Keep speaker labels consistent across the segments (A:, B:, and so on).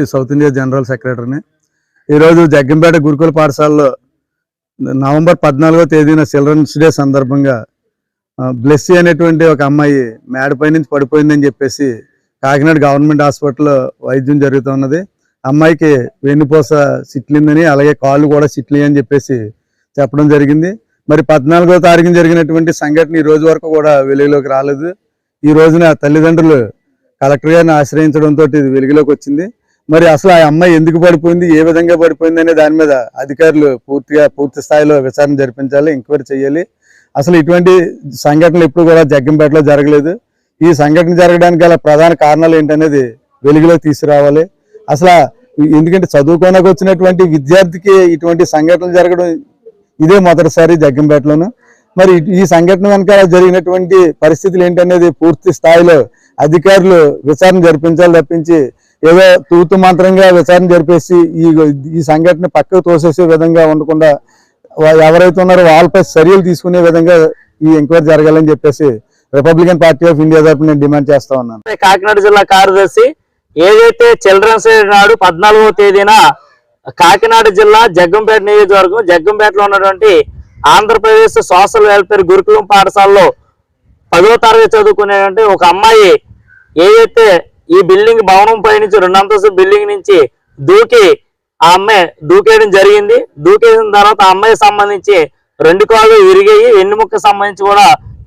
A: South India general సెక్రటరీని. ఈరోజు జగ్గంపేట గురుకుల పాఠశాలలో నవంబర్ పద్నాలుగో తేదీన చిల్డ్రన్స్ డే సందర్భంగా బ్లెస్సీ అనేటువంటి ఒక అమ్మాయి మేడపై నుంచి పడిపోయిందని చెప్పేసి కాకినాడ గవర్నమెంట్ హాస్పిటల్లో వైద్యం జరుగుతున్నది. అమ్మాయికి వెన్నుపూస సిట్లిందని అలాగే కాళ్ళు కూడా సిట్లి అని చెప్పేసి చెప్పడం జరిగింది. మరి పద్నాలుగో తారీఖున జరిగినటువంటి సంఘటన ఈ రోజు వరకు కూడా వెలుగులోకి రాలేదు. ఈ రోజున తల్లిదండ్రులు కలెక్టర్ గారిని ఆశ్రయించడంతో ఇది వెలుగులోకి వచ్చింది. మరి అసలు ఆ అమ్మాయి ఎందుకు పడిపోయింది ఏ విధంగా పడిపోయింది అనే దాని మీద అధికారులు పూర్తిగా పూర్తి స్థాయిలో విచారణ జరిపించాలి ఎంక్వైరీ చేయాలి. అసలు ఇటువంటి సంఘటనలు ఎప్పుడు కూడా జగ్గంపేటలో జరగలేదు. ఈ సంఘటన జరగడానికి గల ప్రధాన కారణాలు ఏంటనేది వెలుగులోకి తీసుకురావాలి. అసలు ఎందుకంటే చదువుకోనకు వచ్చినటువంటి విద్యార్థికి ఇటువంటి సంఘటనలు జరగడం ఇదే మొదటిసారి జగ్గంపేటలోను. మరి ఈ సంఘటన వెనకాల జరిగినటువంటి పరిస్థితులు ఏంటనేది పూర్తి స్థాయిలో అధికారులు విచారణ జరిపించాలి తప్పించి ఏదో తూతు మంత్రంగా విచారణ జరిపేసి ఈ ఈ సంఘటన పక్కకు తోసేసే విధంగా ఉండకుండా ఎవరైతే ఉన్నారో వాళ్ళపై చర్యలు తీసుకునే విధంగా ఈ ఎంక్వైరీ జరగాలని చెప్పేసి రిపబ్లికన్ పార్టీ ఆఫ్ ఇండియా తరఫున నేను డిమాండ్ చేస్తా ఉన్నాను.
B: కాకినాడ జిల్లా కార్యదర్శి ఏదైతే చిల్డ్రన్స్ డే నాడు పద్నాలుగో తేదీన కాకినాడ జిల్లా జగ్గంపేట నియోజకవర్గం జగ్గంపేటలో ఉన్నటువంటి ఆంధ్రప్రదేశ్ సోషల్ వెల్ఫేర్ గురుకులం పాఠశాలలో పదో తరగతి చదువుకునేటువంటి ఒక అమ్మాయి ఏదైతే ఈ బిల్డింగ్ భవనం పై నుంచి రెండంతస్తు బిల్డింగ్ నుంచి దూకి ఆ అమ్మాయి దూకేయడం జరిగింది. దూకేసిన తర్వాత ఆ అమ్మాయికి సంబంధించి రెండు కాళ్ళు విరిగాయి ఎన్నుముక్క సంబంధించి కూడా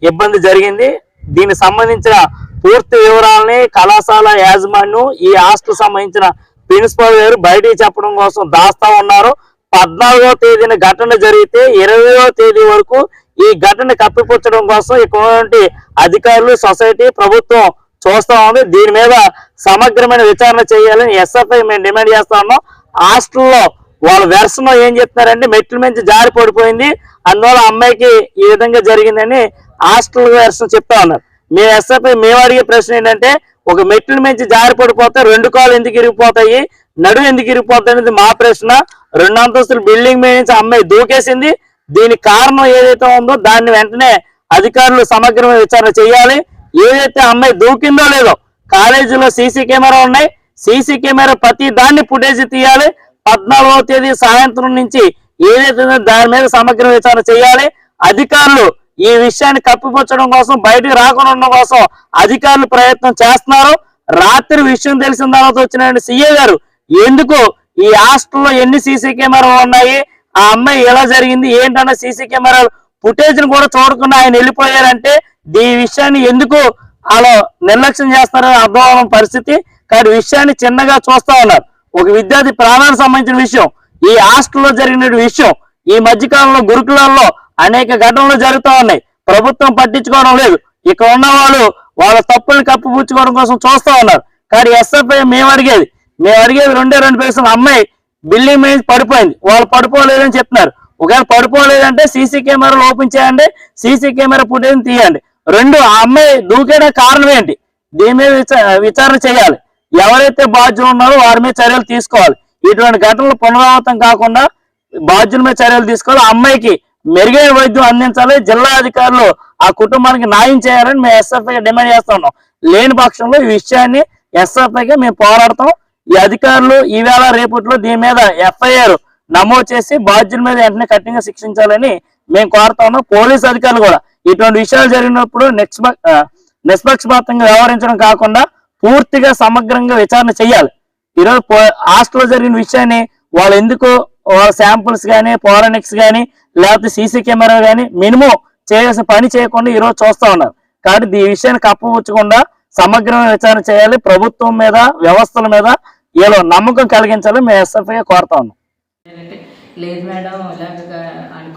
B: ఇబ్బంది జరిగింది. దీనికి సంబంధించిన పూర్తి వివరాలని కళాశాల యాజమాన్యం ఈ హాస్టల్ సంబంధించిన ప్రిన్సిపల్ గారు బయటికి చెప్పడం కోసం దాస్తా ఉన్నారు. పద్నాలుగో తేదీన ఘటన జరిగితే ఇరవయో తేదీ వరకు ఈ ఘటన కప్పిపుచ్చడం కోసం ఇక్కడ అధికారులు సొసైటీ ప్రభుత్వం చూస్తా ఉంది. దీని మీద సమగ్రమైన విచారణ చేయాలని ఎస్ఎఫ్ఐ మేము డిమాండ్ చేస్తా ఉన్నాం. హాస్టల్లో వాళ్ళ వెర్షన్ ఏం చెప్తున్నారంటే మెట్ల నుంచి జారి పడిపోయింది. అందువల్ల అమ్మాయికి ఈ విధంగా జరిగిందని హాస్టల్ వెర్షన్ చెప్తా ఉన్నారు. మేము ఎస్ఎఫ్ఐ మేము అడిగే ప్రశ్న ఏంటంటే ఒక మెట్ల నుంచి జారి పడిపోతే రెండు కాలు ఎందుకు ఇరిగిపోతాయి? నడుము ఎందుకు ఇరిగిపోతాయి అనేది మా ప్రశ్న. రెండు అంతస్తుల బిల్డింగ్ మీద నుంచి అమ్మాయి దూకేసింది. దీనికి కారణం ఏదైతే ఉందో దాన్ని వెంటనే అధికారులు సమగ్రమైన విచారణ చేయాలి. ఏదైతే అమ్మాయి దూకిందో లేదో కాలేజీలో సీసీ కెమెరా ఉన్నాయి. సీసీ కెమెరా ప్రతి దాన్ని ఫుటేజ్ తీయాలి. పద్నాలుగవ తేదీ సాయంత్రం నుంచి ఏదైతే దాని మీద సమగ్ర విచారణ చేయాలి. అధికారులు ఈ విషయాన్ని కప్పిపుచ్చడం కోసం బయటకు రాకుండా ఉండడం కోసం అధికారులు ప్రయత్నం చేస్తున్నారు. రాత్రి విషయం తెలిసిన తర్వాత వచ్చిన సీఏ గారు ఎందుకు ఈ హాస్టల్లో ఎన్ని సీసీ కెమెరాలు ఉన్నాయి? ఆ అమ్మాయి ఎలా జరిగింది? ఏంటన్న సీసీ కెమెరాలు ఫుటేజ్ని కూడా చూడకుండా ఆయన వెళ్ళిపోయారంటే ఈ విషయాన్ని ఎందుకు అలా నిర్లక్ష్యం చేస్తారని అర్థం పరిస్థితి. కానీ విషయాన్ని చిన్నగా చూస్తా ఉన్నారు. ఒక విద్యార్థి ప్రాణానికి సంబంధించిన విషయం ఈ హాస్టల్లో జరిగిన విషయం ఈ మధ్యకాలంలో గురుకులాల్లో అనేక ఘటనలు జరుగుతూ ఉన్నాయి. ప్రభుత్వం పట్టించుకోవడం లేదు. ఇక్కడ ఉన్న వాళ్ళు వాళ్ళ తప్పుల్ని కప్పుపుచ్చుకోవడం కోసం చూస్తా ఉన్నారు. కానీ ఎస్ఎఫ్ఐ మేము అడిగేది. మేము అడిగేది రెండే రెండు పైసలు అమ్మాయి బిల్డింగ్ మీద పడిపోయింది. వాళ్ళు పడిపోలేదని చెప్తున్నారు. ఒకవేళ పడిపోలేదంటే సీసీ కెమెరాలు ఓపెన్ చేయండి. సీసీ కెమెరా ఫుటేజ్ తీయండి. రెండు ఆ అమ్మాయి దూకేయడం కారణం ఏంటి? దీని మీద విచారణ చేయాలి. ఎవరైతే బాధ్యులు ఉన్నారో వారి మీద చర్యలు తీసుకోవాలి. ఇటువంటి ఘటనలు పునరావృతం కాకుండా బాధ్యుల మీద చర్యలు తీసుకోవాలి. ఆ అమ్మాయికి మెరుగైన వైద్యం అందించాలి. జిల్లా అధికారులు ఆ కుటుంబానికి న్యాయం చేయాలని మేము ఎస్ఎఫ్ఐ డిమాండ్ చేస్తున్నాం లేని పక్షంలో ఈ విషయాన్ని ఎస్ఎఫ్ఐకి మేము పోరాడతాం. ఈ అధికారులు ఈవేళ రేపట్లో దీని మీద ఎఫ్ఐఆర్ నమోదు చేసి బాధ్యుల మీద వెంటనే కఠినంగా శిక్షించాలని మేము కోరుతా ఉన్నాం. పోలీస్ అధికారులు కూడా ఇటువంటి విషయాలు జరిగినప్పుడు నెక్స్ట్ నిష్పక్షపాతంగా వ్యవహరించడం కాకుండా పూర్తిగా సమగ్రంగా విచారణ చేయాలి ఈరోజు పో- హాస్టల్లో జరిగిన విషయాన్ని వాళ్ళు ఎందుకు వాళ్ళ శాంపుల్స్ కానీ ఫోరెనిక్స్ కానీ లేకపోతే సీసీ కెమెరా కానీ మినిమం చేయాల్సిన పని చేయకుండా ఈరోజు చూస్తూ ఉన్నారు. కాబట్టి ఈ విషయాన్ని కప్పపుచ్చకుండా సమగ్రమైన విచారణ చేయాలి. ప్రభుత్వం మీద వ్యవస్థల మీద వీళ్ళు నమ్మకం కలిగించాలని మేము ఎస్ఎఫ్ఐ కోరుతా ఉన్నాం.
C: లేదు మేడం ఇలాగ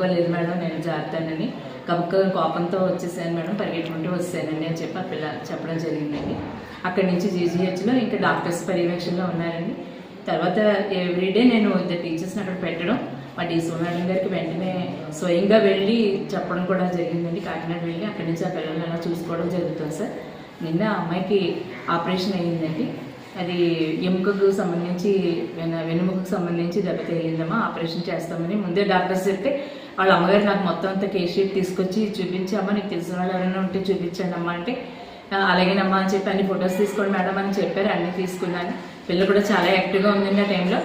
C: అనుకోలేదు మేడం నేను జారుతానని కబుక్క కోపంతో వచ్చేసాను మేడం పరిగెట్టుకుంటూ వచ్చానండి అని చెప్పి ఆ పిల్ల చెప్పడం జరిగిందండి. అక్కడి నుంచి జీజీహెచ్లో ఇంకా డాక్టర్స్ పర్యవేక్షణలో ఉన్నారండి. తర్వాత ఎవ్రీడే నేను ఇద్దరు టీచర్స్ని అక్కడ పెట్టడం మా డీసీ మేడం గారికి వెంటనే స్వయంగా వెళ్ళి చెప్పడం కూడా జరిగిందండి. కాకినాడ వెళ్ళి అక్కడి నుంచి ఆ పిల్లల్ని అలా చూసుకోవడం జరుగుతుంది సార్. నిన్న ఆ అమ్మాయికి ఆపరేషన్ అయ్యిందండి. అది ఎముకకు సంబంధించి వెన- వెనుముకకు సంబంధించి దెబ్బ తగిలిందమ్మా. ఆపరేషన్ చేస్తామని ముందే డాక్టర్స్ చెప్తే వాళ్ళ అమ్మగారు నాకు మొత్తం అంతా కేస్ షీట్ తీసుకొచ్చి చూపించి అమ్మ నీకు తెలిసిన వాళ్ళు ఎవరైనా ఉంటే చూపించండి అమ్మా అంటే అలాగేనమ్మా అని చెప్పి అన్ని ఫొటోస్ తీసుకోండి మేడం అని చెప్పారు అన్ని తీసుకున్నాను. పిల్ల కూడా చాలా యాక్టివ్గా ఉందండి ఆ టైంలో.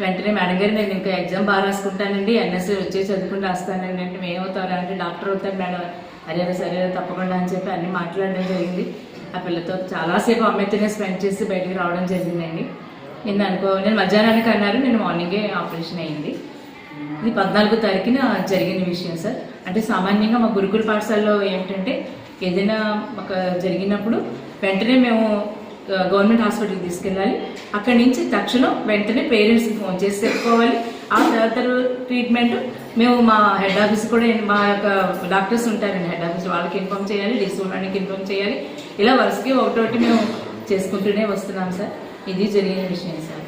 C: వెంటనే మేడం గారు నేను ఇంకా ఎగ్జామ్ బాగా రాసుకుంటానండి ఎన్ఎస్సీ వచ్చి చదువుకుని రాస్తానండి అంటే ఏమవుతారా అంటే డాక్టర్ అవుతాను మేడం. అరే సరే తప్పకుండా అని చెప్పి అన్ని మాట్లాడడం జరిగింది. ఆ పిల్లతో చాలాసేపు అమ్మాయితోనే స్పెండ్ చేసి బయటికి రావడం జరిగిందండి. నేను అనుకో నేను మధ్యాహ్నానికి అన్నారు నేను మార్నింగే ఆపరేషన్ అయింది. ఇది పద్నాలుగో తారీఖున జరిగిన విషయం సార్. అంటే సామాన్యంగా మా గురుకుల పాఠశాలలో ఏమిటంటే ఏదైనా మాకు జరిగినప్పుడు వెంటనే మేము గవర్నమెంట్ హాస్పిటల్కి తీసుకెళ్ళాలి. అక్కడి నుంచి తక్షణం వెంటనే పేరెంట్స్కి ఫోన్ చేసి చెప్పుకోవాలి. ఆ తర్వాత ట్రీట్మెంట్ మేము మా హెడ్ ఆఫీస్ కూడా మా యొక్క డాక్టర్స్ ఉంటారండి. హెడ్ ఆఫీస్ వాళ్ళకి ఇన్ఫామ్ చేయాలి డిస్ట్రిక్ట్ ఇన్ఫామ్ చేయాలి. ఇలా వరుసకి ఒకటి మేము చేసుకుంటూనే వస్తున్నాం సార్. ఇది జరిగిన విషయం సార్.